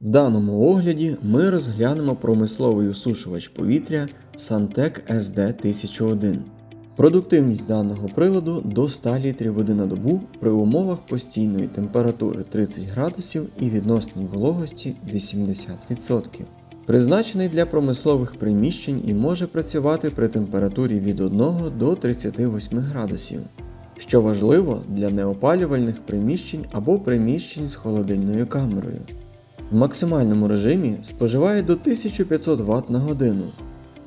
В даному огляді ми розглянемо промисловий осушувач повітря Santec SD1001. Продуктивність даного приладу до 100 літрів води на добу при умовах постійної температури 30 градусів і відносній вологості 80%. Призначений для промислових приміщень і може працювати при температурі від 1 до 38 градусів, що важливо для неопалювальних приміщень або приміщень з холодильною камерою. В максимальному режимі споживає до 1500 Вт на годину,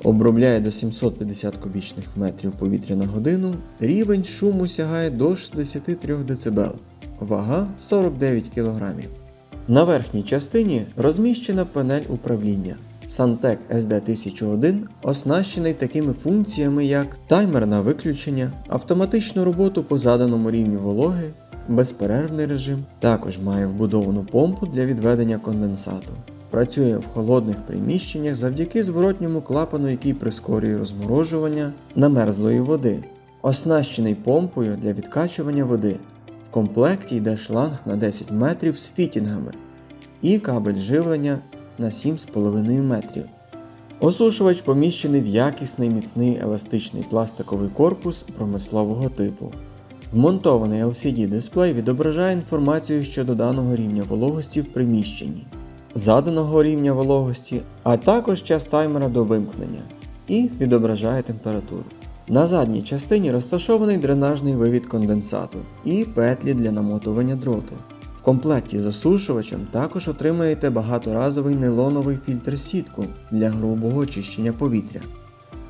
обробляє до 750 кубічних метрів повітря на годину, рівень шуму сягає до 63 дБ, вага 49 кг. На верхній частині розміщена панель управління. Santec SD1001 оснащений такими функціями, як таймер на виключення, автоматичну роботу по заданому рівню вологи, безперервний режим, також має вбудовану помпу для відведення конденсату. Працює в холодних приміщеннях завдяки зворотньому клапану, який прискорює розморожування намерзлої води, оснащений помпою для відкачування води. В комплекті йде шланг на 10 метрів з фітінгами і кабель живлення на 7,5 метрів. Осушувач поміщений в якісний міцний еластичний пластиковий корпус промислового типу. Вмонтований LCD-дисплей відображає інформацію щодо даного рівня вологості в приміщенні, заданого рівня вологості, а також час таймера до вимкнення і відображає температуру. На задній частині розташований дренажний вивід конденсату і петлі для намотування дроту. В комплекті з осушувачем також отримаєте багаторазовий нейлоновий фільтр сітку для грубого очищення повітря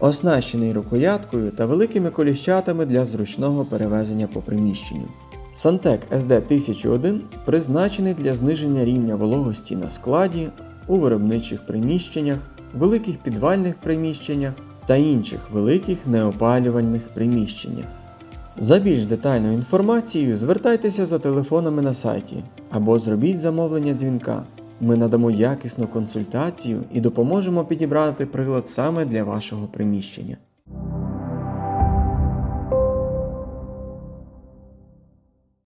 оснащений рукояткою та великими коліщатами для зручного перевезення по приміщенню. Santec SD1001 призначений для зниження рівня вологості на складі, у виробничих приміщеннях, великих підвальних приміщеннях та інших великих неопалювальних приміщеннях. За більш детальною інформацією звертайтеся за телефонами на сайті або зробіть замовлення дзвінка. Ми надамо якісну консультацію і допоможемо підібрати прилад саме для вашого приміщення.